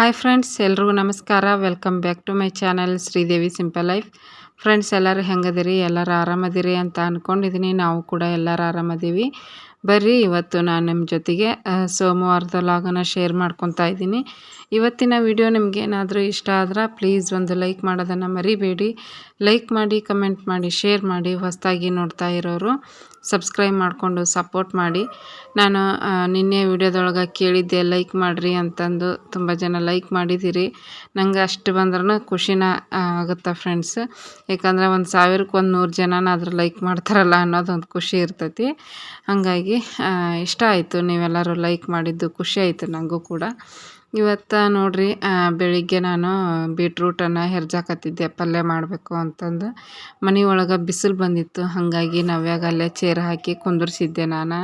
Hi friends, ಎಲ್ರಿಗೂ ನಮಸ್ಕಾರ. Welcome back to my channel Sridevi simple life. Friends, ಎಲ್ಲರೂ ಹೆಂಗದಿರಿ? ಎಲ್ಲರೂ ಆರಾಮದಿರಿ ಅಂತ ಅಂದ್ಕೊಂಡಿದ್ದೀನಿ ನಾವು ಕೂಡ ಎಲ್ಲರೂ ಆರಾಮದೀವಿ. ಬರ್ರಿ, ಇವತ್ತು ನಾನು ನಿಮ್ಮ ಜೊತೆಗೆ ಸೋಮವಾರದ ಲಾಗನ ಶೇರ್ ಮಾಡ್ಕೊತಾ ಇದ್ದೀನಿ ಇವತ್ತಿನ ವಿಡಿಯೋ ನಿಮಗೇನಾದರೂ ಇಷ್ಟ ಆದ್ರೆ ಪ್ಲೀಸ್ ಒಂದು ಲೈಕ್ ಮಾಡೋದನ್ನು ಮರಿಬೇಡಿ. ಲೈಕ್ ಮಾಡಿ ಕಮೆಂಟ್ ಮಾಡಿ ಶೇರ್ ಮಾಡಿ ಹೊಸದಾಗಿ ನೋಡ್ತಾ ಇರೋರು ಸಬ್ಸ್ಕ್ರೈಬ್ ಮಾಡಿಕೊಂಡು ಸಪೋರ್ಟ್ ಮಾಡಿ. ನಾನು ನಿನ್ನೆ ವಿಡಿಯೋದೊಳಗೆ ಕೇಳಿದ್ದೆ ಲೈಕ್ ಮಾಡಿರಿ ಅಂತಂದು ತುಂಬ ಜನ ಲೈಕ್ ಮಾಡಿದ್ದೀರಿ ನಂಗೆ ಅಷ್ಟು ಬಂದ್ರೂ ಖುಷಿನ ಆಗುತ್ತೆ ಫ್ರೆಂಡ್ಸ್ ಯಾಕಂದರೆ ಒಂದು ಸಾವಿರಕ್ಕೆ ಒಂದು ನೂರು ಜನನಾದರೂ ಲೈಕ್ ಮಾಡ್ತಾರಲ್ಲ ಅನ್ನೋದೊಂದು ಖುಷಿ ಇರ್ತೈತಿ. ಹಾಗಾಗಿ ಇಷ್ಟ ಆಯಿತು ನೀವೆಲ್ಲರೂ ಲೈಕ್ ಮಾಡಿದ್ದು, ಖುಷಿ ಆಯಿತು ನನಗೂ ಕೂಡ. ಇವತ್ತು ನೋಡಿರಿ ಬೆಳಿಗ್ಗೆ ನಾನು ಬೀಟ್ರೂಟನ್ನು ಹೆರ್ಜಾಕತ್ತಿದ್ದೆ, ಪಲ್ಯ ಮಾಡಬೇಕು ಅಂತಂದು. ಮನೆ ಒಳಗೆ ಬಿಸಿಲು ಬಂದಿತ್ತು, ಹಾಗಾಗಿ ನವ್ಯಾಗ ಅಲ್ಲೇ ಚೇರ್ ಹಾಕಿ ಕುಂದರ್ಸಿದ್ದೆ ನಾನು.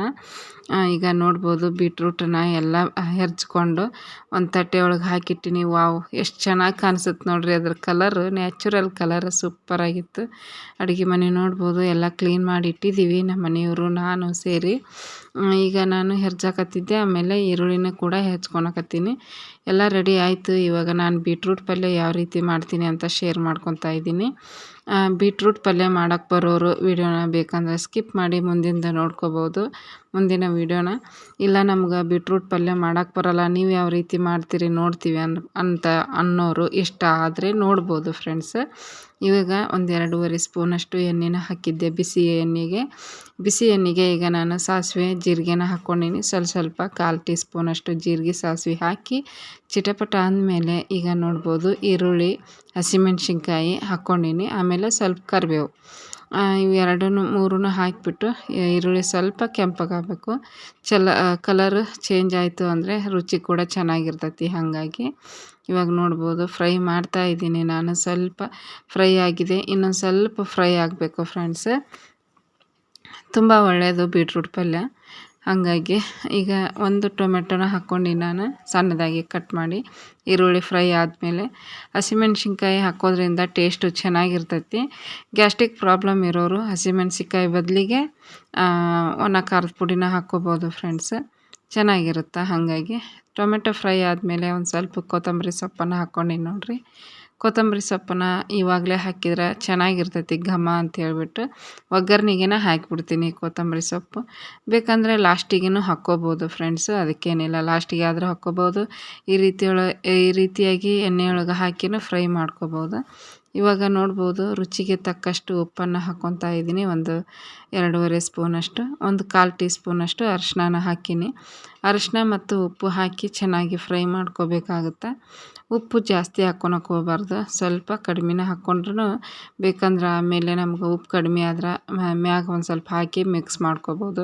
ಈಗ ನೋಡ್ಬೋದು ಬೀಟ್ರೂಟನ್ನ ಎಲ್ಲ ಹೆರ್ಚ್ಕೊಂಡು ಒಂದು ತಟ್ಟೆ ಒಳಗೆ ಹಾಕಿಟ್ಟಿನಿ. ವಾವ್, ಎಷ್ಟು ಚೆನ್ನಾಗಿ ಕಾಣಿಸುತ್ತೆ ನೋಡಿರಿ ಅದ್ರ ಕಲರು. ನ್ಯಾಚುರಲ್ ಕಲರ್ ಸೂಪರಾಗಿತ್ತು ಅಡುಗೆ ಮನೆ ನೋಡ್ಬೋದು, ಎಲ್ಲ ಕ್ಲೀನ್ ಮಾಡಿ ಇಟ್ಟಿದ್ದೀವಿ ನಮ್ಮ ಮನೆಯವರು, ನಾನು ಸೇರಿ. ಈಗ ನಾನು ಹೆರ್ಜಾಕತ್ತಿದ್ದೆ, ಆಮೇಲೆ ಈರುಳ್ಳಿನ ಕೂಡ ಹೆಚ್ಕೊಳಕತ್ತೀನಿ ಎಲ್ಲ ರೆಡಿ ಆಯಿತು. ಇವಾಗ ನಾನು ಬೀಟ್ರೂಟ್ ಪಲ್ಯ ಯಾವ ರೀತಿ ಮಾಡ್ತೀನಿ ಅಂತ ಶೇರ್ ಮಾಡ್ಕೊತಾ ಇದ್ದೀನಿ. ಬೀಟ್ರೂಟ್ ಪಲ್ಯ ಮಾಡೋಕ್ಕೆ ಬರೋರು ವೀಡಿಯೋನ ಬೇಕಂದರೆ ಸ್ಕಿಪ್ ಮಾಡಿ ಮುಂದಿಂದ ನೋಡ್ಕೋಬೋದು, ಮುಂದಿನ ವೀಡಿಯೋನ ಇಲ್ಲ ನಮ್ಗೆ ಬೀಟ್ರೂಟ್ ಪಲ್ಯ ಮಾಡೋಕ್ಕೆ ಬರೋಲ್ಲ, ನೀವು ಯಾವ ರೀತಿ ಮಾಡ್ತೀರಿ ನೋಡ್ತೀವಿ ಅನ್, ಅಂತ ಅನ್ನೋರು ಇಷ್ಟ ಆದರೆ ನೋಡ್ಬೋದು ಫ್ರೆಂಡ್ಸ್ ಇವಾಗ ಒಂದು ಎರಡೂವರೆ ಸ್ಪೂನಷ್ಟು ಎಣ್ಣೆನ ಹಾಕಿದ್ದೆ. ಬಿಸಿ ಎಣ್ಣೆಗೆ. ಬಿಸಿ ಎಣ್ಣೆಗೆ ಈಗ ನಾನು ಸಾಸಿವೆ, ಜೀರಿಗೆನ ಹಾಕ್ಕೊಂಡಿನಿ ಸ್ವಲ್ಪ ಸ್ವಲ್ಪ ಕಾಲು ಟೀ ಸ್ಪೂನಷ್ಟು ಜೀರಿಗೆ ಸಾಸಿವೆ ಹಾಕಿ ಚಿಟಪಟ ಅಂದಮೇಲೆ ಈಗ ನೋಡ್ಬೋದು ಈರುಳ್ಳಿ, ಹಸಿಮೆಣ್ಸಿನ್ಕಾಯಿ ಹಾಕ್ಕೊಂಡಿನಿ ಆಮೇಲೆ ಸ್ವಲ್ಪ ಕರಿಬೇವು. ಇವೆರಡನ್ನೂ ಮೂರನ್ನು ಹಾಕಿಬಿಟ್ಟು ಈರುಳ್ಳಿ ಸ್ವಲ್ಪ ಕೆಂಪಗಾಗಬೇಕು ಚಲ ಕಲರ್ ಚೇಂಜ್ ಆಯಿತು ಅಂದರೆ ರುಚಿ ಕೂಡ ಚೆನ್ನಾಗಿರ್ತೈತಿ ಹಾಗಾಗಿ. ಇವಾಗ ನೋಡ್ಬೋದು ಫ್ರೈ ಮಾಡ್ತಾ ಇದ್ದೀನಿ ನಾನು. ಸ್ವಲ್ಪ ಫ್ರೈ ಆಗಿದೆ, ಇನ್ನೊಂದು ಸ್ವಲ್ಪ ಫ್ರೈ ಆಗಬೇಕು ಫ್ರೆಂಡ್ಸ್ ತುಂಬ ಒಳ್ಳೆಯದು ಬೀಟ್ರೂಟ್ ಪಲ್ಯ. ಹಾಗಾಗಿ ಈಗ ಒಂದು ಟೊಮೆಟೊನ ಹಾಕ್ಕೊಂಡು ನಾನು ಸಣ್ಣದಾಗಿ ಕಟ್ ಮಾಡಿ ಈರುಳ್ಳಿ ಫ್ರೈ ಆದಮೇಲೆ ಹಸಿಮೆಣ್ಸಿನ್ಕಾಯಿ ಹಾಕೋದ್ರಿಂದ ಟೇಸ್ಟು ಚೆನ್ನಾಗಿರ್ತೈತಿ. ಗ್ಯಾಸ್ಟ್ರಿಕ್ ಪ್ರಾಬ್ಲಮ್ ಇರೋರು ಹಸಿಮೆಣ್ಸಿನ್ಕಾಯಿ ಬದಲಿಗೆ ಒಣ ಖಾರದ ಪುಡಿನ ಹಾಕ್ಕೋಬೋದು ಫ್ರೆಂಡ್ಸ್ ಚೆನ್ನಾಗಿರುತ್ತೆ ಹಾಗಾಗಿ? ಟೊಮೆಟೊ ಫ್ರೈ ಆದಮೇಲೆ ಒಂದು ಸ್ವಲ್ಪ ಕೊತ್ತಂಬರಿ ಸೊಪ್ಪನ್ನು ಹಾಕ್ಕೊಂಡು ನೋಡಿರಿ. ಕೊತ್ತಂಬರಿ ಸೊಪ್ಪನ್ನ ಇವಾಗಲೇ ಹಾಕಿದ್ರೆ ಚೆನ್ನಾಗಿರ್ತೈತಿ ಘಮ ಅಂತ ಹೇಳ್ಬಿಟ್ಟು ಒಗ್ಗರ್ಣೆಗೆನ ಹಾಕಿಬಿಡ್ತೀನಿ ಕೊತ್ತಂಬರಿ ಸೊಪ್ಪು. ಬೇಕಂದರೆ ಲಾಸ್ಟಿಗೇನು ಹಾಕ್ಕೋಬೋದು ಫ್ರೆಂಡ್ಸು, ಅದಕ್ಕೇನಿಲ್ಲ. ಲಾಸ್ಟಿಗೆ ಆದರೂ ಹಾಕ್ಕೋಬೋದು. ಈ ರೀತಿ ಒಳ ಈ ರೀತಿಯಾಗಿ ಎಣ್ಣೆಯೊಳಗೆ ಹಾಕಿನೂ ಫ್ರೈ ಮಾಡ್ಕೋಬೋದು. ಇವಾಗ ನೋಡ್ಬೋದು ರುಚಿಗೆ ತಕ್ಕಷ್ಟು ಉಪ್ಪನ್ನು ಹಾಕ್ಕೊತಾ ಇದ್ದೀನಿ. ಒಂದು ಎರಡೂವರೆ ಸ್ಪೂನಷ್ಟು, ಒಂದು ಕಾಲು ಟೀ ಸ್ಪೂನಷ್ಟು ಅರಿಶಿನ ಹಾಕೀನಿ. ಅರಿಶಿನ ಮತ್ತು ಉಪ್ಪು ಹಾಕಿ ಚೆನ್ನಾಗಿ ಫ್ರೈ ಮಾಡ್ಕೋಬೇಕಾಗುತ್ತೆ. ಉಪ್ಪು ಜಾಸ್ತಿ ಹಾಕೊಳಕ್ಕೆ ಹೋಗ್ಬಾರ್ದು. ಸ್ವಲ್ಪ ಕಡ್ಮೆನೇ ಹಾಕ್ಕೊಂಡ್ರೂ ಬೇಕಂದ್ರೆ ಆಮೇಲೆ ನಮ್ಗೆ ಉಪ್ಪು ಕಡಿಮೆ ಆದ್ರೆ ಮ್ಯಾಗ ಒಂದು ಸ್ವಲ್ಪ ಹಾಕಿ ಮಿಕ್ಸ್ ಮಾಡ್ಕೊಬೋದು.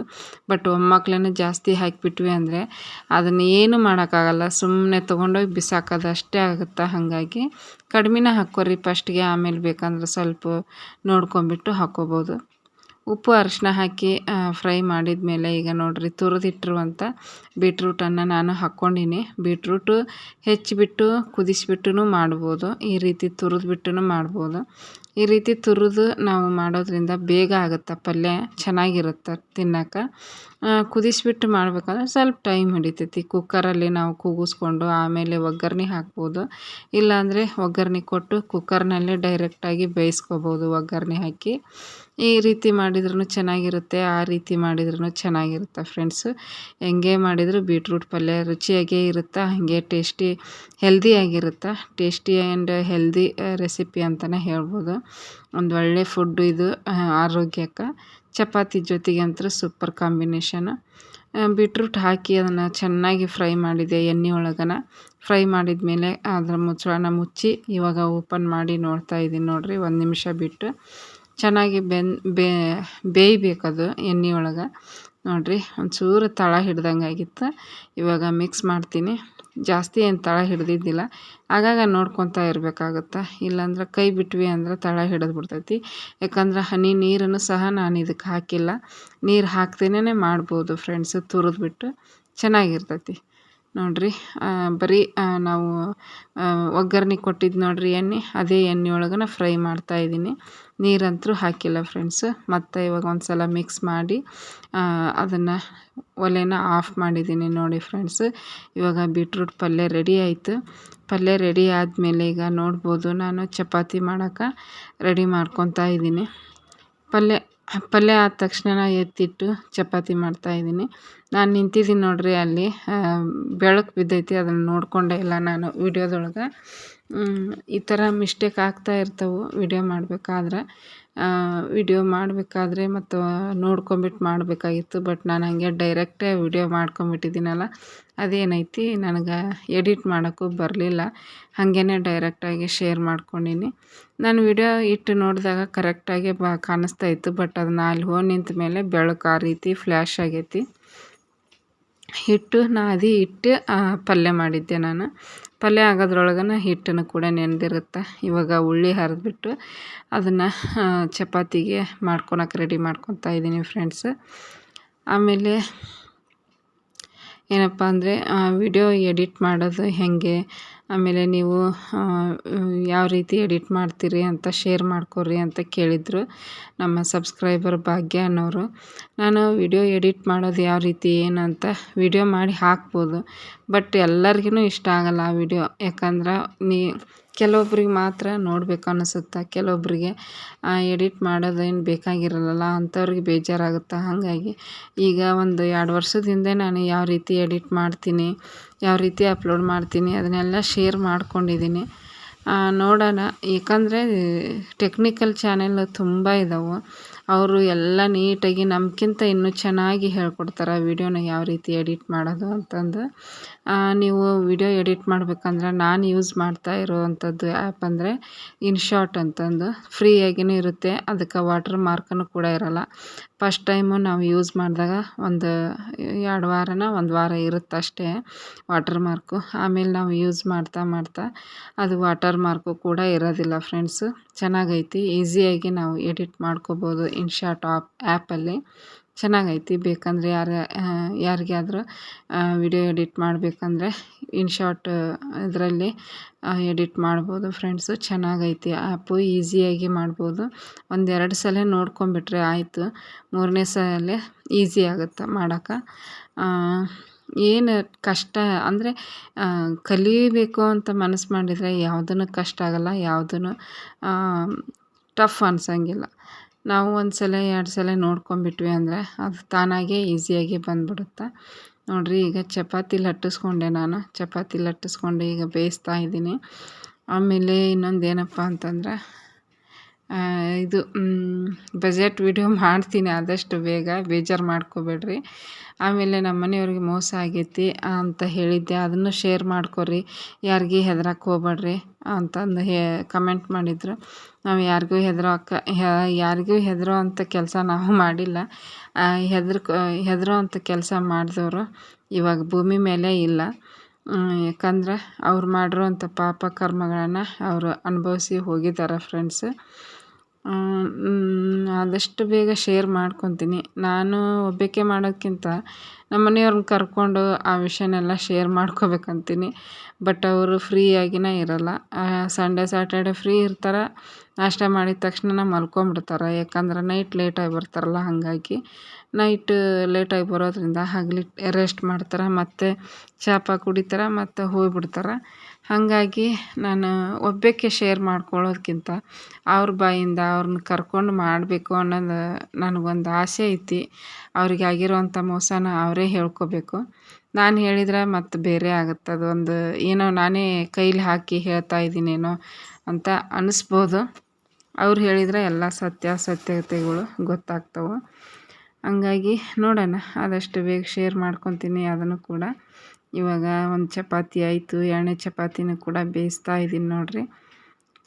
ಬಟ್ ಒಮ್ಮಕ್ಳೇ ಜಾಸ್ತಿ ಹಾಕಿಬಿಟ್ವಿ ಅಂದರೆ ಅದನ್ನು ಏನು ಮಾಡೋಕ್ಕಾಗಲ್ಲ. ಸುಮ್ಮನೆ ತೊಗೊಂಡೋಗಿ ಬಿಸಾಕೋದು ಅಷ್ಟೇ ಆಗುತ್ತೆ ಹಾಗಾಗಿ ಕಡಿಮೆನೇ ಹಾಕ್ಕೊರಿ ಫಸ್ಟ್ಗೆ ಆಮೇಲೆ ಬೇಕಂದ್ರೆ ಸ್ವಲ್ಪ ನೋಡ್ಕೊಂಬಿಟ್ಟು ಹಾಕ್ಕೋಬೋದು ಉಪ್ಪು ಅರಿಶಿನ ಹಾಕಿ ಫ್ರೈ ಮಾಡಿದ ಮೇಲೆ ಈಗ ನೋಡಿರಿ ತುರಿದಿಟ್ಟಿರುವಂಥ ಬೀಟ್ರೂಟನ್ನು ನಾನು ಹಾಕ್ಕೊಂಡೀನಿ. ಬೀಟ್ರೂಟು ಹೆಚ್ಚಿಬಿಟ್ಟು ಕುದಿಸಿಬಿಟ್ಟು ಮಾಡ್ಬೋದು. ಈ ರೀತಿ ತುರಿದ್ಬಿಟ್ಟು ಮಾಡ್ಬೋದು. ಈ ರೀತಿ ತುರಿದು ನಾವು ಮಾಡೋದರಿಂದ ಬೇಗ ಆಗುತ್ತೆ, ಪಲ್ಯ ಚೆನ್ನಾಗಿರುತ್ತೆ ತಿನ್ನೋಕೆ ಕುದಿಸ್ಬಿಟ್ಟು ಮಾಡ್ಬೇಕಂದ್ರೆ ಸ್ವಲ್ಪ ಟೈಮ್ ಹಿಡಿತೈತಿ. ಕುಕ್ಕರಲ್ಲಿ ನಾವು ಕೂಗಿಸ್ಕೊಂಡು ಆಮೇಲೆ ಒಗ್ಗರಣೆ ಹಾಕ್ಬೋದು. ಇಲ್ಲಾಂದರೆ ಒಗ್ಗರಣೆ ಕೊಟ್ಟು ಕುಕ್ಕರ್ನಲ್ಲೇ ಡೈರೆಕ್ಟಾಗಿ ಬೇಯಿಸ್ಕೊಬೋದು ಒಗ್ಗರಣೆ ಹಾಕಿ. ಈ ರೀತಿ ಮಾಡಿದ್ರೂ ಚೆನ್ನಾಗಿರುತ್ತೆ, ಆ ರೀತಿ ಮಾಡಿದ್ರೂ ಚೆನ್ನಾಗಿರುತ್ತೆ ಫ್ರೆಂಡ್ಸು. ಹೆಂಗೆ ಮಾಡಿದರೂ ಬೀಟ್ರೂಟ್ ಪಲ್ಯ ರುಚಿಯಾಗೇ ಇರುತ್ತೆ, ಹಾಗೆ ಟೇಸ್ಟಿ, ಹೆಲ್ದಿಯಾಗಿರುತ್ತೆ? ಟೇಸ್ಟಿ ಆ್ಯಂಡ್ ಹೆಲ್ದಿ ರೆಸಿಪಿ ಅಂತಲೇ ಹೇಳ್ಬೋದು. ಒಂದು ಒಳ್ಳೆ ಫುಡ್ಡು ಇದು ಆರೋಗ್ಯಕ್ಕೆ. ಚಪಾತಿ ಜೊತೆಗೆ ಅಂತೂ ಸೂಪರ್ ಕಾಂಬಿನೇಷನ್ ಬೀಟ್ರೂಟ್ ಹಾಕಿ ಅದನ್ನು ಚೆನ್ನಾಗಿ ಫ್ರೈ ಮಾಡಿದೆ, ಎಣ್ಣೆ ಒಳಗನ. ಫ್ರೈ ಮಾಡಿದ ಮೇಲೆ ಅದರ ಮುಚ್ಚಳನ ಮುಚ್ಚಿ ಇವಾಗ ಓಪನ್ ಮಾಡಿ ನೋಡ್ತಾ ಇದ್ದೀನಿ ನೋಡಿರಿ, ಒಂದು ನಿಮಿಷ ಬಿಟ್ಟು. ಚೆನ್ನಾಗಿ ಬೆನ್ ಬೇಯಬೇಕದು ಎಣ್ಣೆ ಒಳಗೆ. ನೋಡಿರಿ, ಒಂಚೂರು ತಳ ಹಿಡ್ದಂಗೆ ಆಗಿತ್ತು ಇವಾಗ ಮಿಕ್ಸ್ ಮಾಡ್ತೀನಿ. ಜಾಸ್ತಿ ಏನು ತಳ ಹಿಡ್ದಿದ್ದಿಲ್ಲ. ಆಗಾಗ ನೋಡ್ಕೊತಾ ಇರಬೇಕಾಗುತ್ತೆ? ಇಲ್ಲಾಂದ್ರೆ ಕೈ ಬಿಟ್ವಿ ಅಂದ್ರೆ ತಳ ಹಿಡಿದು ಬಿಡ್ತೈತಿ ಯಾಕಂದ್ರೆ ಹನಿ ನೀರನ್ನು ಸಹ ನಾನು ಇದಕ್ಕೆ ಹಾಕಿಲ್ಲ. ನೀರು ಹಾಕ್ದೇನೆ ಮಾಡ್ಬೋದು ಫ್ರೆಂಡ್ಸ್ ತುರಿದ್ಬಿಟ್ಟು. ಚೆನ್ನಾಗಿರ್ತೈತಿ. ನೋಡಿರಿ ಬರೀ ನಾವು ಒಗ್ಗರಣೆ ಕೊಟ್ಟಿದ್ದು ನೋಡಿರಿ ಎಣ್ಣೆ, ಅದೇ ಎಣ್ಣೆ ಒಳಗನ ಫ್ರೈ ಮಾಡ್ತಾಯಿದ್ದೀನಿ ನೀರಂತೂ ಹಾಕಿಲ್ಲ ಫ್ರೆಂಡ್ಸ್ ಮತ್ತು ಇವಾಗ ಒಂದು ಸಲ ಮಿಕ್ಸ್ ಮಾಡಿ ಅದನ್ನು ಒಲೆನ ಆಫ್ ಮಾಡಿದ್ದೀನಿ ನೋಡಿ ಫ್ರೆಂಡ್ಸ್ ಇವಾಗ ಬೀಟ್ರೂಟ್ ಪಲ್ಯ ರೆಡಿ ಆಯಿತು. ಪಲ್ಯ ರೆಡಿ ಆದಮೇಲೆ ಈಗ ನೋಡ್ಬೋದು, ನಾನು ಚಪಾತಿ ಮಾಡೋಕೆ ರೆಡಿ ಮಾಡ್ಕೊತಾ ಇದ್ದೀನಿ. ಪಲ್ಯ ಪಲ್ಯ ಆದ ತಕ್ಷಣ ಎತ್ತಿಟ್ಟು ಚಪಾತಿ ಮಾಡ್ತಾಯಿದ್ದೀನಿ ನಾನು ನಿಂತಿದ್ದೀನಿ ನೋಡಿರಿ ಅಲ್ಲಿ. ಬೆಳಕು ಬಿದ್ದೈತಿ, ಅದನ್ನು ನೋಡಿಕೊಂಡೆ ಇಲ್ಲ ನಾನು ವಿಡಿಯೋದೊಳಗೆ. ಈ ಥರ ಮಿಸ್ಟೇಕ್ ಆಗ್ತಾ ಇರ್ತವೆ, ವಿಡಿಯೋ ಮಾಡಬೇಕಾದ್ರೆ. ವಿಡಿಯೋ ಮಾಡಬೇಕಾದ್ರೆ ಮತ್ತು ನೋಡ್ಕೊಂಬಿಟ್ಟು ಮಾಡಬೇಕಾಗಿತ್ತು ಬಟ್ ನಾನು ಹಾಗೆ ಡೈರೆಕ್ಟೇ ವಿಡಿಯೋ ಮಾಡ್ಕೊಂಬಿಟ್ಟಿದ್ದೀನಲ್ಲ, ಅದೇನೈತಿ, ನನಗೆ ಎಡಿಟ್ ಮಾಡೋಕ್ಕೂ ಬರಲಿಲ್ಲ. ಹಾಗೇ ಡೈರೆಕ್ಟಾಗಿ ಶೇರ್ ಮಾಡ್ಕೊಂಡೀನಿ. ನಾನು ವಿಡಿಯೋ ಇಟ್ಟು ನೋಡಿದಾಗ ಕರೆಕ್ಟಾಗಿ ಬ ಕಾಣಿಸ್ತಾ ಇತ್ತು ಬಟ್ ಅದನ್ನ ಅಲ್ಲಿ ಹೋಗಿ ನಿಂತ ಮೇಲೆ ಬೆಳಕು ಆ ರೀತಿ ಫ್ಲ್ಯಾಶ್ ಆಗೈತಿ. ಹಿಟ್ಟು ನಾದಿ ಇಟ್ಟು ಪಲ್ಯ ಮಾಡಿದ್ದೆ ನಾನು. ಪಲ್ಯ ಆಗೋದ್ರೊಳಗನ ಹಿಟ್ಟನ್ನು ಕೂಡ ನೆನೆದಿರುತ್ತೆ. ಇವಾಗ ಉಳ್ಳಿ ಹರಿದ್ಬಿಟ್ಟು ಅದನ್ನು ಚಪಾತಿಗೆ ಮಾಡ್ಕೊಳಕ್ಕೆ ರೆಡಿ ಮಾಡ್ಕೊತಾ ಇದ್ದೀನಿ ಫ್ರೆಂಡ್ಸ್ ಆಮೇಲೆ ಏನಪ್ಪ ಅಂದರೆ ವಿಡಿಯೋ ಎಡಿಟ್ ಮಾಡೋದು ಹೇಗೆ? ಆಮೇಲೆ ನೀವು ಯಾವ ರೀತಿ ಎಡಿಟ್ ಮಾಡ್ತೀರಿ ಅಂತ ಶೇರ್ ಮಾಡ್ಕೊರಿ ಅಂತ ಕೇಳಿದರು ನಮ್ಮ ಸಬ್ಸ್ಕ್ರೈಬರ್ ಭಾಗ್ಯ ಅನ್ನೋರು. ನಾನು ವಿಡಿಯೋ ಎಡಿಟ್ ಮಾಡೋದು ಯಾವ ರೀತಿ, ಏನು ಅಂತ ವಿಡಿಯೋ ಮಾಡಿ ಹಾಕ್ಬೋದು. ಬಟ್ ಎಲ್ಲರಿಗೂ ಇಷ್ಟ ಆಗಲ್ಲ ಆ ವಿಡಿಯೋ ಯಾಕಂದ್ರೆ ನೀ ಕೆಲವೊಬ್ರಿಗೆ ಮಾತ್ರ ನೋಡ್ಬೇಕು ಅನಿಸುತ್ತೆ? ಕೆಲವೊಬ್ಬರಿಗೆ ಎಡಿಟ್ ಮಾಡೋದೇನು ಬೇಕಾಗಿರಲ್ಲ ಅಂಥವ್ರಿಗೆ ಬೇಜಾರಾಗುತ್ತೆ? ಹಾಗಾಗಿ ಈಗ ಒಂದು ಎರಡು ವರ್ಷದ ಹಿಂದೆ ನಾನು ಯಾವ ರೀತಿ ಎಡಿಟ್ ಮಾಡ್ತೀನಿ, ಯಾವ ರೀತಿ ಅಪ್ಲೋಡ್ ಮಾಡ್ತೀನಿ, ಅದನ್ನೆಲ್ಲ ಶೇರ್ ಮಾಡ್ಕೊಂಡಿದ್ದೀನಿ. ನೋಡೋಣ. ಏಕೆಂದರೆ ಟೆಕ್ನಿಕಲ್ ಚಾನೆಲ್ ತುಂಬ ಇದ್ದಾವೆ ಅವರು ಎಲ್ಲ ನೀಟಾಗಿ ನಮ್ಗಿಂತ ಇನ್ನೂ ಚೆನ್ನಾಗಿ ಹೇಳ್ಕೊಡ್ತಾರೆ ವೀಡಿಯೋನ ಯಾವ ರೀತಿ ಎಡಿಟ್ ಮಾಡೋದು ಅಂತಂದು. ನೀವು ವಿಡಿಯೋ ಎಡಿಟ್ ಮಾಡಬೇಕಂದ್ರೆ ನಾನು ಯೂಸ್ ಮಾಡ್ತಾ ಇರುವಂಥದ್ದು ಆ್ಯಪ್ ಅಂದರೆ ಇನ್ಶಾಟ್ ಅಂತಂದು. ಫ್ರೀಯಾಗಿಯೂ ಇರುತ್ತೆ, ಅದಕ್ಕೆ ವಾಟರ್ ಮಾರ್ಕನ್ನು ಕೂಡ ಇರೋಲ್ಲ. ಫಸ್ಟ್ ಟೈಮು ನಾವು ಯೂಸ್ ಮಾಡಿದಾಗ ಒಂದು ಎರಡು ವಾರನ ಒಂದು ವಾರ ಇರುತ್ತೆ ಅಷ್ಟೇ ವಾಟರ್ ಮಾರ್ಕು. ಆಮೇಲೆ ನಾವು ಯೂಸ್ ಮಾಡ್ತಾ ಮಾಡ್ತಾ ಅದು ವಾಟರ್ ಮಾರ್ಕು ಕೂಡ ಇರೋದಿಲ್ಲ ಫ್ರೆಂಡ್ಸು. ಚೆನ್ನಾಗೈತಿ, ಈಸಿಯಾಗಿ ನಾವು ಎಡಿಟ್ ಮಾಡ್ಕೋಬೋದು ಇನ್ಶಾಟ್ ಆಪ್ ಆ್ಯಪಲ್ಲಿ. ಚೆನ್ನಾಗೈತಿ. ಬೇಕಂದರೆ ಯಾರು ಯಾರಿಗಾದ್ರೂ ವಿಡಿಯೋ ಎಡಿಟ್ ಮಾಡಬೇಕಂದ್ರೆ ಇನ್ಶಾಟ್ ಇದರಲ್ಲಿ ಎಡಿಟ್ ಮಾಡ್ಬೋದು. ಫ್ರೆಂಡ್ಸು, ಚೆನ್ನಾಗೈತಿ. ಆ್ಯಪು ಈಸಿಯಾಗಿ ಮಾಡ್ಬೋದು. ಒಂದೆರಡು ಸಲ ನೋಡ್ಕೊಂಬಿಟ್ರೆ ಆಯಿತು. ಮೂರನೇ ಸಲ ಈಸಿ ಆಗುತ್ತೆ ಮಾಡೋಕೆ ಏನು ಕಷ್ಟ, ಅಂದರೆ ಕಲಿಬೇಕು ಅಂತ ಮನಸ್ಸು ಮಾಡಿದರೆ ಯಾವುದನ್ನು ಕಷ್ಟ ಆಗೋಲ್ಲ, ಯಾವುದನ್ನು ಟಫ್ ಅನ್ಸೋಂಗಿಲ್ಲ. ನಾವು ಒಂದು ಸಲ, ಎರಡು ಸಲ ನೋಡ್ಕೊಂಬಿಟ್ವಿ ಅಂದರೆ ಅದು ತಾನಾಗೇ ಈಸಿಯಾಗಿ ಬಂದ್ಬಿಡುತ್ತೆ. ನೋಡಿರಿ, ಈಗ ಚಪಾತಿ ಲಟ್ಟಿಸ್ಕೊಂಡೆ ನಾನು. ಚಪಾತಿ ಲಟ್ಟಿಸ್ಕೊಂಡು ಈಗ ಬೇಯಿಸ್ತಾ ಇದ್ದೀನಿ. ಆಮೇಲೆ ಇನ್ನೊಂದು ಏನಪ್ಪ ಅಂತಂದ್ರೆ ಇದು ಬಜೆಟ್ ವಿಡಿಯೋ ಮಾಡ್ತೀನಿ, ಆದಷ್ಟು ಬೇಗ, ಬೇಜಾರು ಮಾಡ್ಕೋಬೇಡ್ರಿ. ಆಮೇಲೆ ನಮ್ಮ ಮನೆಯವ್ರಿಗೆ ಮೋಸ ಆಗೈತಿ ಅಂತ ಹೇಳಿದ್ದೆ, ಅದನ್ನು ಶೇರ್ ಮಾಡ್ಕೊರಿ, ಯಾರಿಗೆ ಹೆದ್ರಕ್ಕೆ ಹೋಗ್ಬೇಡ್ರಿ ಅಂತಂದು ಹೇ, ಕಮೆಂಟ್ ಮಾಡಿದರು. ನಾವು ಯಾರಿಗೂ ಹೆದ್ರೋಕೆ ಯಾರಿಗೂ ಹೆದರೋ ಅಂಥ ಕೆಲಸ ನಾವು ಮಾಡಿಲ್ಲ. ಹೆದ್ರಕೊ, ಹೆದರೋ ಅಂಥ ಕೆಲಸ ಮಾಡಿದವರು ಇವಾಗ ಭೂಮಿ ಮೇಲೆ ಇಲ್ಲ. ಯಾಕಂದ್ರೆ ಅವ್ರು ಮಾಡಿರೋಂಥ ಪಾಪ ಕರ್ಮಗಳನ್ನು ಅವರು ಅನುಭವಿಸಿ ಹೋಗಿದ್ದಾರೆ ಫ್ರೆಂಡ್ಸ್ ಆದಷ್ಟು ಬೇಗ ಶೇರ್ ಮಾಡ್ಕೊತೀನಿ. ನಾನು ಒಬ್ಬಾಕೆ ಮಾಡೋಕ್ಕಿಂತ ನಮ್ಮ ಮನೆಯವ್ರನ್ನ ಕರ್ಕೊಂಡು ಆ ವಿಷಯನೆಲ್ಲ ಶೇರ್ ಮಾಡ್ಕೋಬೇಕಂತೀನಿ. ಬಟ್ ಅವರು ಫ್ರೀಯಾಗಿನೇ ಇರೋಲ್ಲ. ಸಂಡೇ ಸ್ಯಾಟರ್ಡೆ ಫ್ರೀ ಇರ್ತಾರೆ. ನಾಷ್ಟ ಮಾಡಿದ ತಕ್ಷಣ ಮಲ್ಕೊಂಬಿಡ್ತಾರೆ. ಯಾಕಂದ್ರೆ ನೈಟ್ ಲೇಟಾಗಿ ಬರ್ತಾರಲ್ಲ, ಹಾಗಾಗಿ. ನೈಟ್ ಲೇಟಾಗಿ ಬರೋದರಿಂದ ಹಗ್ಲು ರೆಸ್ಟ್ ಮಾಡ್ತಾರೆ. ಮತ್ತು ಚಾಪ ಕುಡಿತಾರೆ, ಮತ್ತು ಹೋಗ್ಬಿಡ್ತಾರೆ. ಹಾಗಾಗಿ ನಾನು ಒಬ್ಬಾಕೆ ಶೇರ್ ಮಾಡ್ಕೊಳ್ಳೋದಕ್ಕಿಂತ ಅವ್ರ ಬಾಯಿಂದ ಅವ್ರನ್ನ ಕರ್ಕೊಂಡು ಮಾಡಬೇಕು ಅನ್ನೋದು ನನಗೊಂದು ಆಸೆ ಐತಿ. ಅವ್ರಿಗೆ ಆಗಿರುವಂಥ ಮೋಸನ ಅವರೇ ಹೇಳ್ಕೊಬೇಕು. ನಾನು ಹೇಳಿದ್ರೆ ಮತ್ತು ಬೇರೆ ಆಗುತ್ತೆ. ಅದೊಂದು ಏನೋ ನಾನೇ ಕೈಲಿ ಹಾಕಿ ಹೇಳ್ತಾ ಇದ್ದೀನೇನೋ ಅಂತ ಅನ್ನಿಸ್ಬೋದು ಅವ್ರು ಹೇಳಿದರೆ ಎಲ್ಲ ಸತ್ಯಾಸತ್ಯತೆಗಳು ಗೊತ್ತಾಗ್ತವೆ. ಹಂಗಾಗಿ ನೋಡೋಣ. ಆದಷ್ಟು ಬೇಗ ಶೇರ್ ಮಾಡ್ಕೊತೀನಿ ಅದನ್ನು ಕೂಡ. ಇವಾಗ ಒಂದು ಚಪಾತಿ ಆಯಿತು. ಎರಡನೇ ಚಪಾತಿನೂ ಕೂಡ ಬೇಯಿಸ್ತಾ ಇದ್ದೀನಿ ನೋಡಿರಿ.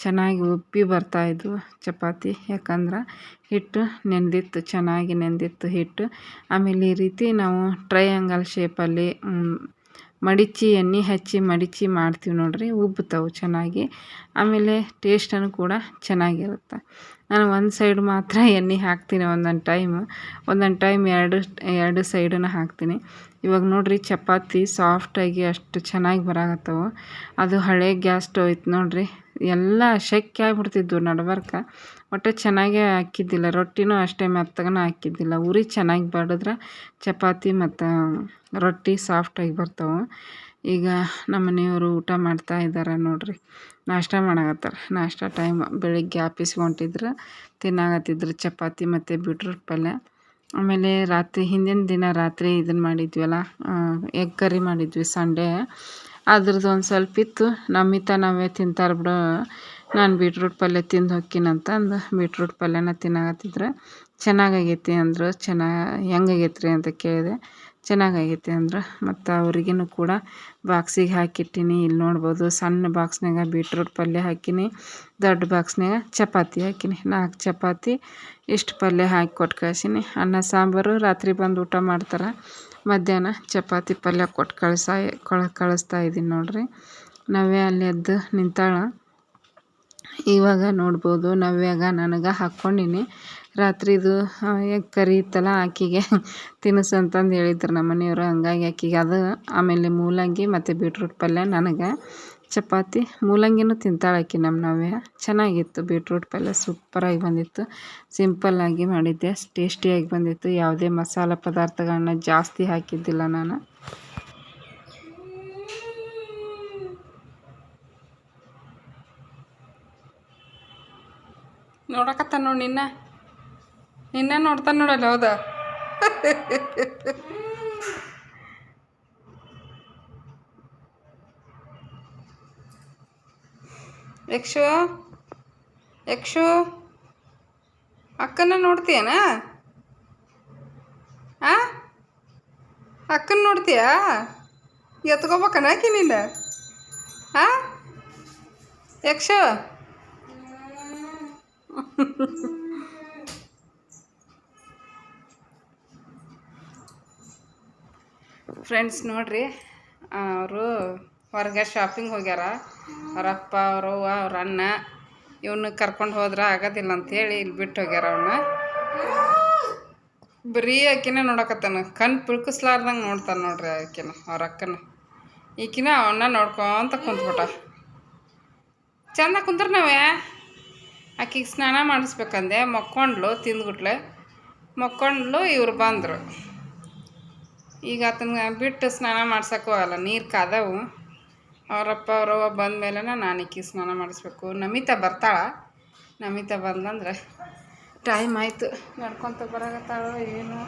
ಚೆನ್ನಾಗಿ ಉಪ್ಪಿ ಬರ್ತಾಯಿದ್ವು ಚಪಾತಿ. ಯಾಕಂದ್ರೆ ಹಿಟ್ಟು ನೆಂದಿತ್ತು, ಚೆನ್ನಾಗಿ ನೆಂದಿತ್ತು ಹಿಟ್ಟು. ಆಮೇಲೆ ಈ ರೀತಿ ನಾವು ಟ್ರಯಾಂಗಲ್ ಶೇಪಲ್ಲಿ ಮಡಿಚಿ, ಎಣ್ಣೆ ಹಚ್ಚಿ ಮಡಿಚಿ ಮಾಡ್ತೀವಿ ನೋಡಿರಿ ಉಬ್ತಾವೆ ಚೆನ್ನಾಗಿ. ಆಮೇಲೆ ಟೇಸ್ಟನ್ನು ಕೂಡ ಚೆನ್ನಾಗಿರುತ್ತೆ. ನಾನು ಒಂದು ಸೈಡ್ ಮಾತ್ರ ಎಣ್ಣೆ ಹಾಕ್ತೀನಿ, ಒಂದೊಂದು ಟೈಮ್ ಒಂದೊಂದು ಟೈಮ್ ಎರಡು ಎರಡು ಸೈಡನ್ನು ಹಾಕ್ತೀನಿ. ಇವಾಗ ನೋಡಿರಿ ಚಪಾತಿ ಸಾಫ್ಟಾಗಿ ಅಷ್ಟು ಚೆನ್ನಾಗಿ ಬರಾಕತ್ತವು. ಅದು ಹಳೆ ಗ್ಯಾಸ್ ಸ್ಟವ್ ಇತ್ತು ನೋಡಿರಿ. ಎಲ್ಲ ಶೆಕೆ ಆಗಿಬಿಡ್ತಿದ್ವು ನಡ್ಬಾರ್ಕ. ಒಟ್ಟು ಚೆನ್ನಾಗೇ ಹಾಕಿದ್ದಿಲ್ಲ. ರೊಟ್ಟಿನೂ ಅಷ್ಟೇ ಮೆತ್ತಗನ ಹಾಕಿದ್ದಿಲ್ಲ. ಉರಿ ಚೆನ್ನಾಗಿ ಬಡಿದ್ರೆ ಚಪಾತಿ ಮತ್ತು ರೊಟ್ಟಿ ಸಾಫ್ಟಾಗಿ ಬರ್ತಾವೆ. ಈಗ ನಮ್ಮ ಮನೆಯವರು ಊಟ ಮಾಡ್ತಾ ಇದ್ದಾರೆ ನೋಡಿರಿ. ನಾಷ್ಟ ಮಾಡಕತ್ತಾರ. ನಾಷ್ಟ ಟೈಮ್ ಬೆಳಿಗ್ಗೆ ಆಫೀಸ್ಗೆ ಹೊಂಟಿದ್ರು, ತಿನ್ನಾಕತ್ತಿದ್ರು ಚಪಾತಿ ಮತ್ತು ಬೀಟ್ರೂಟ್ ಪಲ್ಯ. ಆಮೇಲೆ ರಾತ್ರಿ, ಹಿಂದಿನ ದಿನ ರಾತ್ರಿ ಇದನ್ನು ಮಾಡಿದ್ವಲ್ಲ ಎಗ್ ಕರಿ ಮಾಡಿದ್ವಿ ಸಂಡೇ ಅದ್ರದ್ದು ಒಂದು ಸ್ವಲ್ಪ ಇತ್ತು. ನಮ್ಮಿತ ನಾವೇ ತಿಂತಾರೆ ಬಿಡು, ನಾನು ಬೀಟ್ರೂಟ್ ಪಲ್ಯ ತಿಂದು ಹೊಕ್ಕಿನಂತ ಅಂದು ಬೀಟ್ರೂಟ್ ಪಲ್ಯನ ತಿನ್ನಾಕತ್ತಿದ್ರು. ಚೆನ್ನಾಗಾಗೈತಿ ಅಂದರು, ಚೆನ್ನಾಗಿ ಹೆಂಗಾಗೈತ್ರಿ ಅಂತ ಕೇಳಿದೆ. ಚೆನ್ನಾಗಾಗೈತಿ ಅಂದ್ರೆ ಮತ್ತು ಅವ್ರಿಗೂ ಕೂಡ ಬಾಕ್ಸಿಗೆ ಹಾಕಿಟ್ಟಿನಿ. ಇಲ್ಲಿ ನೋಡ್ಬೋದು ಸಣ್ಣ ಬಾಕ್ಸ್ನಾಗ ಬೀಟ್ರೂಟ್ ಪಲ್ಯ ಹಾಕೀನಿ. ದೊಡ್ಡ ಬಾಕ್ಸ್ನಾಗ ಚಪಾತಿ ಹಾಕಿನಿ. ನಾಲ್ಕು ಚಪಾತಿ, ಇಷ್ಟು ಪಲ್ಯ ಹಾಕಿ ಕೊಟ್ಟು ಕಳ್ಸೀನಿ. ಅನ್ನ, ಸಾಂಬಾರು, ರಾತ್ರಿ ಬಂದು ಊಟ ಮಾಡ್ತಾರೆ. ಮಧ್ಯಾಹ್ನ ಚಪಾತಿ ಪಲ್ಯ ಕೊಟ್ಟು ಕಳ್ಸ ಕೊಳ, ಕಳಿಸ್ತಾ ಇದ್ದೀನಿ ನೋಡಿರಿ. ನಾವೇ ಅಲ್ಲಿ ಎದ್ದು ನಿಂತಾಳೆ. ಇವಾಗ ನೋಡ್ಬೋದು. ನವ್ಯಾಗ ನನಗೆ ಹಾಕ್ಕೊಂಡೀನಿ. ರಾತ್ರಿದು ಎಗ್ ಕರಿ ಇತ್ತಲ್ಲ, ಆಕೆಗೆ ತಿನ್ನಿಸು ಅಂತಂದು ಹೇಳಿದ್ರು ನಮ್ಮ ಮನೆಯವರು. ಹಂಗಾಗಿ ಆಕೆಗೆ ಅದು, ಆಮೇಲೆ ಮೂಲಂಗಿ ಮತ್ತು ಬೀಟ್ರೂಟ್ ಪಲ್ಯ, ನನಗೆ ಚಪಾತಿ. ಮೂಲಂಗಿನೂ ತಿಂತಾಳೆ ಆಕೆ ನಮ್ಮ ನವ್ಯ. ಚೆನ್ನಾಗಿತ್ತು ಬೀಟ್ರೂಟ್ ಪಲ್ಯ, ಸೂಪರಾಗಿ ಬಂದಿತ್ತು. ಸಿಂಪಲ್ಲಾಗಿ ಮಾಡಿದ್ದೆ, ಟೇಸ್ಟಿಯಾಗಿ ಬಂದಿತ್ತು. ಯಾವುದೇ ಮಸಾಲೆ ಪದಾರ್ಥಗಳನ್ನ ಜಾಸ್ತಿ ಹಾಕಿದ್ದಿಲ್ಲ ನಾನು. ನೋಡಕತ್ತ ನೋಡಿ ನಿನ್ನ. ನಿನ್ನ ನೋಡ್ತಾನೆ ನೋಡಲ್ಲ ಹೌದಾ? ಯಕ್ಷು ಯಕ್ಷು ಅಕ್ಕನ ನೋಡ್ತೀಯನ? ಆ? ಅಕ್ಕನ ನೋಡ್ತೀಯಾ? ಎತ್ಕೋಬೇಕನ ಆಕಿ ನಿನ್ನ? ಆ? ಯಕ್ಷು ಫ್ರೆಂಡ್ಸ್ ನೋಡ್ರಿ ಅವರು ಹೊರಗೆ ಶಾಪಿಂಗ್ ಹೋಗ್ಯಾರ. ಅವರಪ್ಪ ಅವರು ಅವ್ರ ಅಣ್ಣ ಇವನ್ನ ಕರ್ಕೊಂಡು ಹೋದ್ರೆ ಆಗೋದಿಲ್ಲ ಅಂಥೇಳಿ ಇಲ್ಲಿ ಬಿಟ್ಟು ಹೋಗ್ಯಾರ ಅವನ್ನ ಬರೀ ಆಕಿನ ನೋಡಕತ್ತಾನ. ಕಣ್ಣು ಪಿಳ್ಕಿಸ್ಲಾರ್ದಂಗೆ ನೋಡ್ತಾನೆ ನೋಡ್ರಿ ಆಕಿನ, ಅವ್ರ ಅಕ್ಕನ. ಈಕಿನ ಅವನ್ನ ನೋಡ್ಕೊಂತ ಕುಂತ್ಬಿಟ್ಟ. ಚಂದ ಕುಂತ್ರ ನಾವೇ ಆಕಿಗೆ ಸ್ನಾನ ಮಾಡಿಸ್ಬೇಕಂದೆ ಮಕ್ಕೊಂಡ್ಲು ತಿಂದ್ಬಿಟ್ಲೆ ಮಕ್ಕೊಂಡ್ಲು ಇವ್ರು ಬಂದರು. ಈಗ ಆತನ ಬಿಟ್ಟು ಸ್ನಾನ ಮಾಡ್ಸೋಕ್ಕೂ ಆಗಲ್ಲ, ನೀರು ಕಾದವು. ಅವರಪ್ಪ ಅವರವ್ವ ಬಂದ ಮೇಲೆ ನಾನು ಈಕಿ ಸ್ನಾನ ಮಾಡಿಸ್ಬೇಕು. ನಮಿತಾ ಬರ್ತಾಳ. ನಮಿತಾ ಬಂದಂದ್ರೆ ಟೈಮ್ ಆಯಿತು. ನಡ್ಕೊತ ಬರಾಕತ್ತಾಳು ಏನು.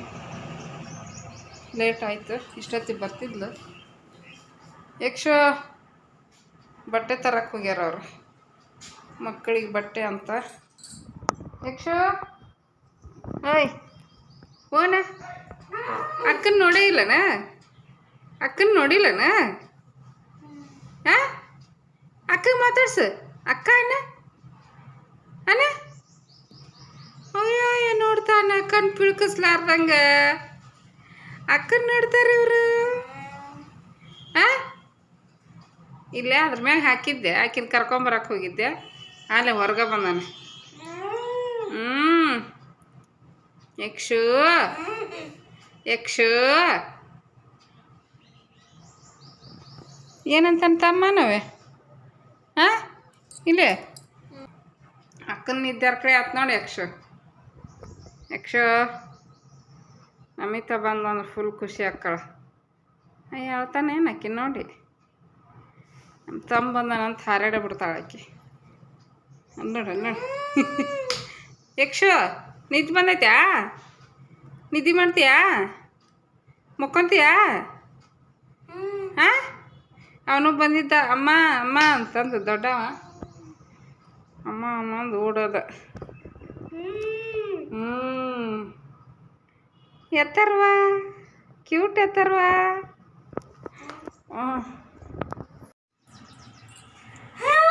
ಲೇಟ್ ಆಯಿತು. ಇಷ್ಟೊತ್ತಿಗೆ ಬರ್ತಿದ್ಲು. ಯಕ್ಷ, ಬಟ್ಟೆ ತರಕ್ಕೆ ಹೋಗ್ಯಾರ ಅವರು. ಮಕ್ಕಳಿಗೆ ಬಟ್ಟೆ ಅಂತ. ಯಕ್ಷು? ಓಯ್ ಓನ? ಅಕ್ಕನ ನೋಡೇ ಇಲ್ಲನ? ಅಕ್ಕನ ನೋಡಿಲ್ಲನ ಹಾಂ? ಅಕ್ಕ ಮಾತಾಡ್ಸು. ಅಕ್ಕ ಅಣ್ಣ? ಅಣ್ಣ? ಅಯ್ಯ ನೋಡ್ತಾನ ಅಕ್ಕನ ಪಿಳ್ಕಸ್ಲಾರ್ದಂಗ. ಅಕ್ಕನ ನೋಡ್ತಾರೆ ಇವರು. ಹಾಂ? ಇಲ್ಲೇ ಅದ್ರ ಮ್ಯಾಗ ಹಾಕಿದ್ದೆ. ಆಕಿನ ಕರ್ಕೊಂಬರಕ್ಕೆ ಹೋಗಿದ್ದೆ. ಅಲ್ಲೇ ಹೊರಗ ಬಂದಾನೆ. ಹ್ಞೂ ಯಕ್ಷು. ಯಕ್ಷು. ಏನಂತಾನ ತಮ್ಮ ನಾವೇ? ಹಾಂ ಇಲ್ಲೇ? ಅಕ್ಕನ ನಿದ್ದಾರ ಕಡೆ ಆತ್ ನೋಡಿ ಯಕ್ಷು. ಯಕ್ಷು. ನಮಿತ ಬಂದಂದ್ರೆ ಫುಲ್ ಖುಷಿ ಅಕ್ಕಳ. ಅಯ್ಯ ಹೇಳ್ತಾನೆ ಏನು ಆಕಿ ನೋಡಿ. ನಮ್ಮ ತಮ್ಮ ಬಂದನಂತ ಹಾರಾಡ ಬಿಡ್ತಾಳೆ ಆಕಿ. ಅಲ್ಲ್ ನೋಡು ಅಲ್ಲ್ ನೋಡು ಯಕ್ಷು ನಿದ್ದೆ ಬಂದೈತ್ಯಾ? ನಿದ್ದೆ ಮಾಡ್ತೀಯಾ? ಮುಕ್ಕೊಂತೀಯಾ? ಹಾಂ? ಅವನು ಬಂದಿದ್ದ ಅಮ್ಮ ಅಮ್ಮ ಅಂತಂದು ದೊಡ್ಡವ. ಅಮ್ಮ ಅಮ್ಮ ಅಂದು ಓಡೋದ. ಹ್ಞೂ ಎತ್ತರ್ವ? ಕ್ಯೂಟ್ ಎತ್ತರ್ವ? ಹ್ಞೂ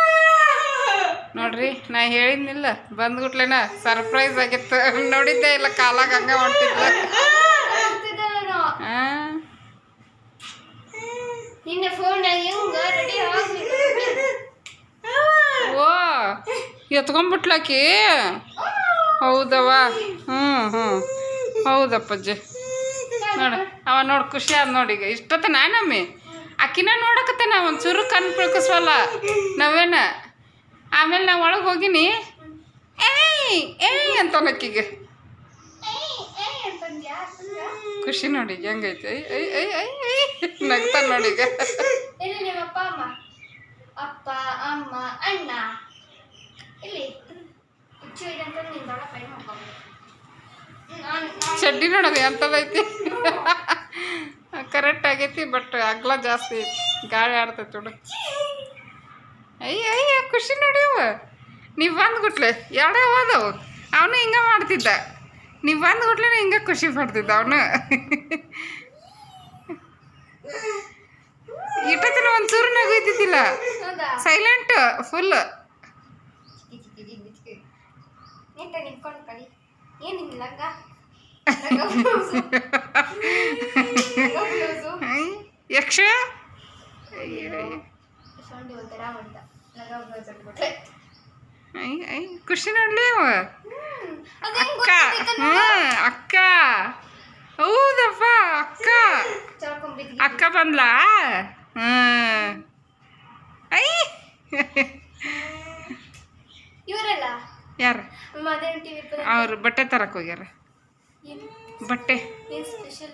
ನೋಡ್ರಿ ನಾ ಹೇಳಿದ್ನಿಲ್ಲ ಬಂದ್ಬಿಟ್ಲೇನ ಸರ್ಪ್ರೈಸ್ ಆಗಿತ್ತು. ನೋಡಿದ್ದೆ ಇಲ್ಲ ಕಾಲಾಗ ಹಂಗ ಹೊಂಟಿದ್ಲ ಆಗ್ಬಿಟ್ಟು ಓ ಎತ್ಕೊಂಡ್ಬಿಟ್ಲಾಕಿ ಹೌದವ ಹ್ಞೂ ಹ್ಞೂ ಹೌದಪ್ಪಜ್ಜಿ ನೋಡು ಅವ ನೋಡಿ ಖುಷಿ ಆದ ನೋಡಿ ಈಗ. ಇಷ್ಟೊತ್ತ ನಾನಮ್ಮಿ? ಅಕ್ಕಿನ ನೋಡಕತ್ತೆ ನಾ ಒಂಚೂರು ಕಣ್ ಬಿಳ್ಕಸ್ವಲ್ಲ ನಾವೇನ? ಆಮೇಲೆ ನಾ ಒಳಗೆ ಹೋಗಿನಿ. ಏಯ್ ಏಯ್ ಅಂತ ಅಕ್ಕಿಗೆ. ಖುಷಿ ನೋಡಿ ಹೆಂಗೈತೆ? ಐ ಐ ಐ ಐ ನಗ್ತಾನ ನೋಡಿ ಈಗ. ಅಪ್ಪ ಅಮ್ಮ? ಅಣ್ಣ? ಇಲ್ಲಿ. ಚಡ್ಡಿ ನೋಡೋದು ಎಂಥದೈತಿ ಕರೆಕ್ಟ್ ಆಗೈತಿ ಬಟ್ ಅಗ್ಲ ಜಾಸ್ತಿ ಗಾಳಿ ಆಡ್ತೈತಿ ನೋಡು. ಅಯ್ಯ ಅಯ್ಯ ಖುಷಿ ನೋಡಿ ಅವ. ನೀವು ಬಂದ್ಗುಟ್ಲೆ ಎರಡೇ ಹೋದವು. ಅವನು ಹಿಂಗೆ ಮಾಡ್ತಿದ್ದ. ನೀವು ಬಂದ್ಗುಟ್ಲೆ ಹಿಂಗೆ ಖುಷಿ ಪಡ್ತಿದ್ದ ಅವನು. ಇಟ್ಟತನ ಒಂಚೂರು ನಗುತ್ತಿದ್ದಿಲ್ಲ ಹೌದಾ ಸೈಲೆಂಟ್ ಫುಲ್ ಯಕ್ಷ? ಒಂಥರ ಖುಷಿ ನೋಡ್ಲಿ ಅಕ್ಕ ಅಕ್ಕ. ಹೌದಪ್ಪ ಅಕ್ಕ. ಅಕ್ಕ ಬಂದ್ಲಾ? ಹ್ಞೂ ಐ. ಇವರಲ್ಲ? ಯಾರು? ಅವ್ರು ಬಟ್ಟೆ ತರಕ್ ಹೋಗ್ಯಾರ. ಬಟ್ಟೆ.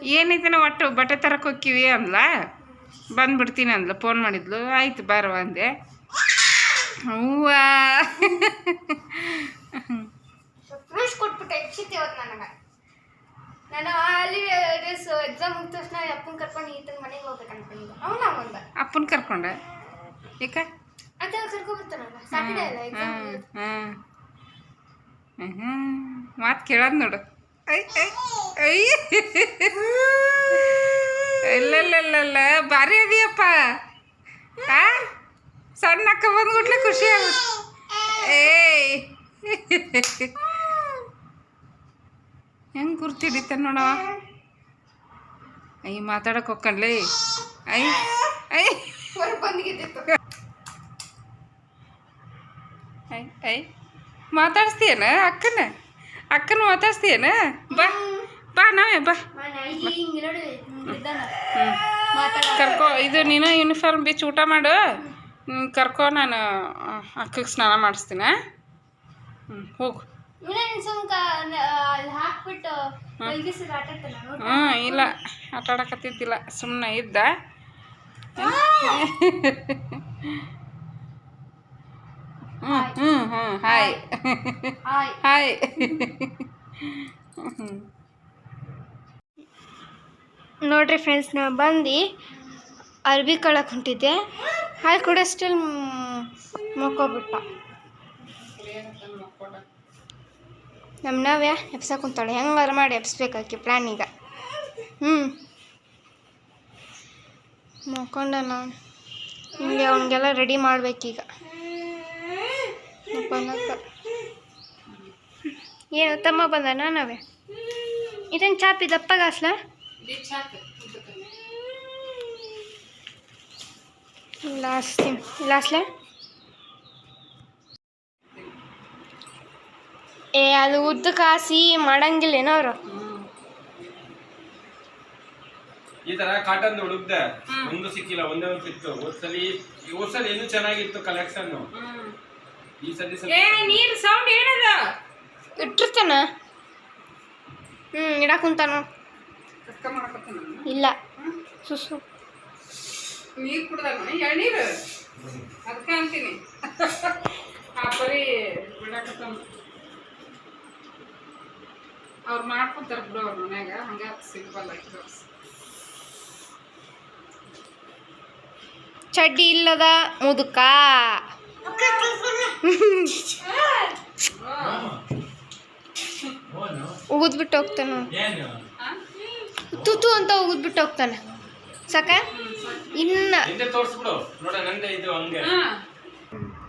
ಏನೈತೆ ನಾವು ಒಟ್ಟು ಬಟ್ಟೆ ತರಕ್ ಹೋಗ್ತೀವಿ ಅಂದ್ಲ? ಬಂದ್ಬಿಡ್ತೀನಿ ಅಂದ್ಲು. ಫೋನ್ ಮಾಡಿದ್ಲು. ಆಯ್ತು ಬಾರವ ಅಂದೆ. ಹೂವ ಸರ್ಪ್ರೈಸ್ ಕೊಟ್ಬಿಟ್ಟೆ. ಮಾತ್ ಕೇಳದ್ ನನಗೆ. ನಾನು ಅಲ್ಲಿ ಡ್ರೆಸ್ ಎಕ್ಸಾಮ್ ಮುಗಿದ ತಕ್ಷಣ ಅಪ್ಪನ ಕರ್ಕೊಂಡು ಈತನ ಮನೆಗೆ ಹೋಗ್ಬೇಕು ಅನ್ಕೊಂಡಿದ್ದೆ ಅವನ ಬಂದ ಅಪ್ಪನ ಕರ್ಕೊಂಡೆ. ಏಕ ಕರ್ಕೊಬರ್ತಾನಲ್ಲ ಅಲ್ಲ ಎಕ್ಸಾಮ್ ಮಾತು ಕೇಳೋದು ನೋಡು. ಐ ಐ ಐ. ಇಲ್ಲ ಭಾರಿ ಅದಿಯಪ್ಪ. ಆ? ಸಣ್ಣ ಅಕ್ಕ ಬಂದ್ಬಿಟ್ಲೆ ಖುಷಿ ಆಗುತ್ತೆ. ಏಯ್. ಹೆಂಗೆ ಗುರ್ತಿಡಿತ ನೋಡವ ಅಯ್ಯ ಮಾತಾಡಕ್ಕೆ ಹೋಗ್ಕಣ್ಲಿ. ಅಯ್ಯ ಅಯ್ಯ. ಐ ಮಾತಾಡಿಸ್ತೀಯನ ಅಕ್ಕನ? ಅಕ್ಕನ ಮಾತಾಡಿಸ್ತೀಯನ? ಬಾ ಬಾ ನಾವೇ, ಬಾ. ಹ್ಞೂ ಕರ್ಕೊ ಇದು ನೀನು ಯೂನಿಫಾರ್ಮ್ ಬಿಚ್ಚಿ ಊಟ ಮಾಡು. ಕರ್ಕೋ ನಾನು ಅಕ್ಕಗೆ ಸ್ನಾನ ಮಾಡಿಸ್ತೀನಿ. ಹ್ಞೂ ಹೋಗು. ಹ್ಞೂ ಇಲ್ಲ ಆಟ ಆಡಕತ್ತಿದ್ದಿಲ್ಲ ಸುಮ್ಮನೆ ಇದ್ದ. ಹ್ಞೂ ಹ್ಞೂ ಹ್ಞೂ ಹಾಯ್. ಹಾಯ್. ಹಾಯ್. ನೋಡ್ರಿ ಫ್ರೆಂಡ್ಸ್ ನಾ ಬಂದು ಅರ್ಬಿ ಕಳಕ್ಕೆ ಹೊಂಟಿದ್ದೆ. ಅಲ್ಲಿ ಕೂಡ ಸ್ಟಿಲ್ ಮಕ್ಕೋಬಿಟ್ಟ ನಮ್ಮ ನಾವ್ಯಾ ಎಪ್ಸಕ್ಕೆ ಕುಂತಾಳೆ. ಹೆಂಗಾರ ಮಾಡಿ ಎಪ್ಸ್ಬೇಕಾಕಿ ಪ್ಲ್ಯಾನ್ ಈಗ? ಹ್ಞೂ ಮಕ್ಕೊಂಡ ನಾನು. ಹಿಂಗೆ ಅವನಿಗೆಲ್ಲ ರೆಡಿ ಮಾಡ್ಬೇಕೀಗ. ಏನು ತಮ್ಮ ಬಂದನ ನಾವೇ ಇದನ್ನು ಚಾಪಿ ದಪ್ಪಗಾಸ್ಲಾ ಲಾಸ್ಟ್ ಲಾಸ್ಟ್ಲೆ ಏ ಅದು ಉದ್ದ ಕಾಸಿ ಮಾಡಂಗಿಲ್ಲೇನೋ ಅವರು. ಈ ತರ ಕಾಟನ್ ಹುಡುಕ್ದೆ ಒಂದು ಸಿಕ್ಕಿಲ್ಲ ಒಂದೇ ಒಂದು ಸಿಕ್ತು. ಹೋದ್ಸಲಿ ಹೋದ್ಸಲಿ ಇನ್ನೂ ಚೆನ್ನಾಗಿತ್ತು ಕಲೆಕ್ಷನ್ ಈ ಸ್ವಲ್ಪ ಏ ನೀರು ಸೌಂಡ್ ಏನದ? ಇಟ್ಟಿರ್ತಾನ. ಹ್ಮ್ ಇಡಕ್ಕೆ ಕುಂತಾನ ಇಲ್ಲ. ಸುಸು ನೀರು ಕುಡ್ದಾನ ಎಳ್ನೀರು. ಅದಕ್ಕೆ ಅಂತೀನಿ. ಆ ಪರಿ ಅವ್ರು ಮಾಡ್ಕೊತಾರ ಬಿಡು ಅವ್ರ ಮನ್ಯಾಗ ಹಂಗ ಸಿಂಪಲ್ ಆಯ್ತು ಚಡ್ಡಿ ಇಲ್ಲದ ಮುದುಕ. ಉಗಿದ್ಬಿಟ್ಟು ಹೋಗ್ತಾನ ತುತು ಅಂತ ಉಗಿದ್ಬಿಟ್ಟು ಹೋಗ್ತಾನೆ. ಸಾಕ? ಇನ್ನ.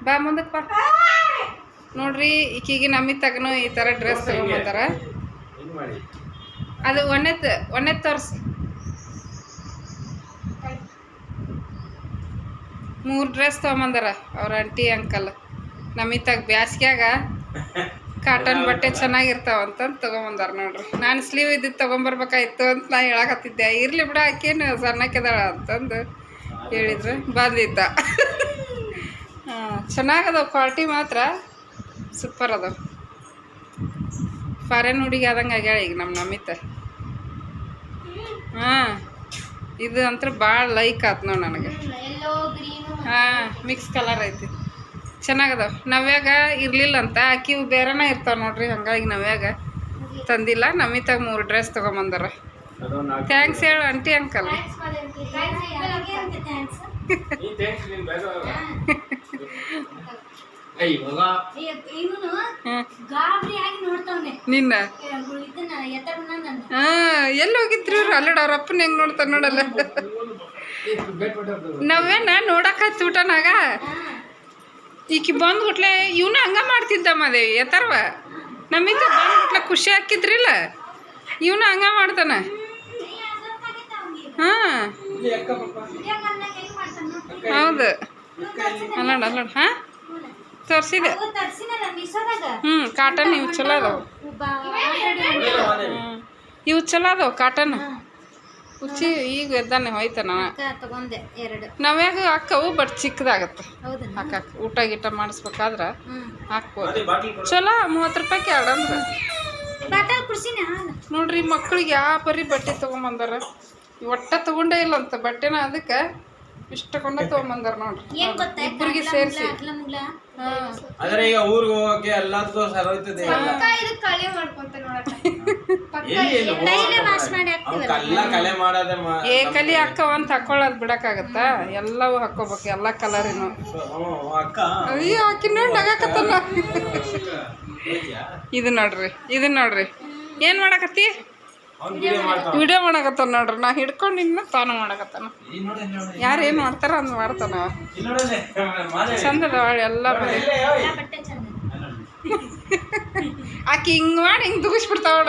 ಬಾ ಮುಂದಕ್ಕೆ ಬಾ. ನೋಡ್ರಿ ಈಕಿಗೆ ನಮ್ಮಿಗೆ ತಗನು ಈ ಥರ ಡ್ರೆಸ್ ಮಾಡಿ. ಅದು ಒಣ್ಣೆತ್ ಒಣ್ಣೆತ್ ತೋರ್ಸಿ. ಮೂರು ಡ್ರೆಸ್ ತೊಗೊಂಬಂದಾರ ಅವ್ರ ಆಂಟಿ ಅಂಕಲ್ ನಮ್ಮಿತ್ತಾಗ ಬ್ಯಾಸ್ಗ್ಯಾಗ. ಕಾಟನ್ ಬಟ್ಟೆ ಚೆನ್ನಾಗಿರ್ತಾವ ಅಂತಂದು ತೊಗೊಂಬಂದಾರ ನೋಡ್ರಿ. ನಾನು ಸ್ಲೀವ್ ಇದ್ದಿದ್ದು ತೊಗೊಂಬರ್ಬೇಕಾಯ್ತು ಅಂತ ನಾ ಹೇಳಕತ್ತಿದ್ದೆ. ಇರ್ಲಿ ಬಿಡ ಆಕೇನು ಸಣ್ಣಕ್ಕಿದಾಳ ಅಂತಂದು ಹೇಳಿದ್ರು. ಬಂದಿದ್ದ. ಹಾಂ ಚೆನ್ನಾಗದವ ಕ್ವಾಲಿಟಿ ಮಾತ್ರ. ಸೂಪರ್ ಅದಾವ. ಫಾರಿನ್ ಹುಡುಗಿ ಆದಂಗೆ ಆಗ್ಯಾಳ ಈಗ ನಮ್ಮ ನಮಿತ. ಹಾಂ ಇದು ಅಂತ ಭಾಳ ಲೈಕ್ ಆತ್ ನೋಡಿ ನನಗೆ. ಹಾಂ ಮಿಕ್ಸ್ ಕಲರ್ ಐತಿ. ಚೆನ್ನಾಗದಾವ. ನವ್ಯಾಗ ಇರಲಿಲ್ಲ ಅಂತ ಆಕಿ ಬೇರೆನ ಇರ್ತಾವ ನೋಡ್ರಿ ಹಂಗಾಗಿ ನವ್ಯಾಗ ತಂದಿಲ್ಲ. ನಮಿತಾಗ ಮೂರು ಡ್ರೆಸ್ ತೊಗೊಂಬಂದಾರ. ಥ್ಯಾಂಕ್ಸ್ ಹೇಳು ಆಂಟಿ ಅಂಕಲ್ ನಿನ್ನ? ಹಾಂ ಎಲ್ಲಿ ಹೋಗಿದ್ರಿ ಇವ್ರು? ಅಲ್ಲಡ ಅವ್ರ ಅಪ್ಪನ ಹೆಂಗ್ ನೋಡ್ತಾರ ನೋಡಲ್ಲ. ನಾವೇನ ನೋಡಕ್ಕೆ ಊಟನಾಗ ಈಕಿ ಬಂದ್ಬಿಟ್ಲೆ ಇವನು ಹಂಗ ಮಾಡ್ತಿದ್ದ ಮಾದೇವಿ ಎತ್ತರ್ವ. ನಮ್ಮಿಂದ ಬಂದ್ಬಿಟ್ಲೆ ಖುಷಿ ಹಾಕಿದ್ರಿಲ್ಲ. ಇವನು ಹಂಗ ಮಾಡ್ತಾನ. ಹಾಂ. ಹೌದು. ಅಲ್ಲಾಡ ಅಲ್ಲಾಡ ಹಾಂ? ತೋರಿಸಿದೆ. ಹ್ಞೂ ಕಾಟನ್ ಇವು ಚಲೋ ಅದಾವ. ಇವು ಚಲೋ ಅದಾವ ಕಾಟನ್ ಉಚ್ಚಿ ಈಗ ಎದ್ದಾನೆ ಹೋಯ್ತಾನ. ತಗೊಂಡೆ ಎರಡು. ನಾವ್ಯಾಗ ಹಾಕವು? ಬಟ್ ಚಿಕ್ಕದಾಗತ್ತೆ. ಹೌದಾ. ಹಾಕಕ್ಕೆ ಊಟ ಗೀಟ ಮಾಡಿಸ್ಬೇಕಾದ್ರೆ ಹಾಕ್ಬೋದು. ಚಲೋ ಮೂವತ್ತು ರೂಪಾಯಿ ಎರಡು ಅಂದ್ರೆ. ಬಾಟಲ್ ಕುಡ್ಸಿನ ಹಾಲು. ನೋಡ್ರಿ ಮಕ್ಳಿಗೆ ಯಾವ ಬರೀ ಬಟ್ಟೆ ತೊಗೊಂಬಂದಾರ? ಒಟ್ಟ ತಗೊಂಡೇ ಇಲ್ಲ ಅಂತ ಬಟ್ಟೆನ ಅದಕ್ಕೆ ಇಷ್ಟ ಕೊಂಡ ತೊಗೊಂಬಂದಾರ ನೋಡ್ರಿ. ಏನ್ ಗೊತ್ತಾ? ಇಬ್ಬರಿಗೆ ಸೇರಿಸಿ. ಆದ್ರೆ ಈಗ ಊರಿಗೆ ಹೋಗಕ್ಕೆ ಎಲ್ಲದಕ್ಕೂ ಸರೋಯ್ತದೆ ಇದು ಕಳೆ ಮಾಡ್ಕೊಂತ ನೋಡಕ್ಕ ಎಲ್ಲಿ ಕಲೆ ಮಾಡೋದೇ ಮಾ- ಏ ಕಲಿ ಹಾಕವಂತ ಹಾಕೊಳ್ಳೋದು ಬಿಡಕ್ಕಾಗತ್ತ? ಎಲ್ಲವೂ ಹಾಕೋಬೇಕು ಎಲ್ಲ ಕಲರಿನು ಅಕ್ಕ ಅಯ್ಯೋ ಆಕಿ ನೋಡಿ ನಗಾಕತ್ತಲ್ಲ ಇದು ನೋಡ್ರಿ ಇದು ನೋಡ್ರಿ. ಏನು ಮಾಡಕತ್ತಿ? ವಿಡಿಯೋ ಮಾಡಕತ್ತಾನ ನೋಡ್ರಿ. ನಾ ಹಿಡ್ಕೊಂಡಿನ ತಾನು ಮಾಡಕತ್ತಾನ. ಯಾರು ಏನು ಮಾಡ್ತಾರ ಅಂದ್ ಮಾಡ್ತಾನ. ಚಂದದ ಎಲ್ಲ ಬರೀ. ಬಟ್ಟೆ ಚಂದ. ಆಕಿ ಹಿಂಗ್ ಮಾಡಿ ಹಿಂಗ್ ದುಗಿಸ್ಬಿಡ್ತಾವಡ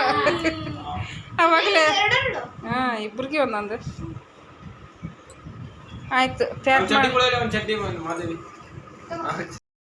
ಅವಾಗಲೇ. ಹಾ ಇಬ್ರಿಗೆ ಒಂದೊಂದು. ಆಯ್ತು ಪ್ಯಾಕ್ ಮಾಡಿ.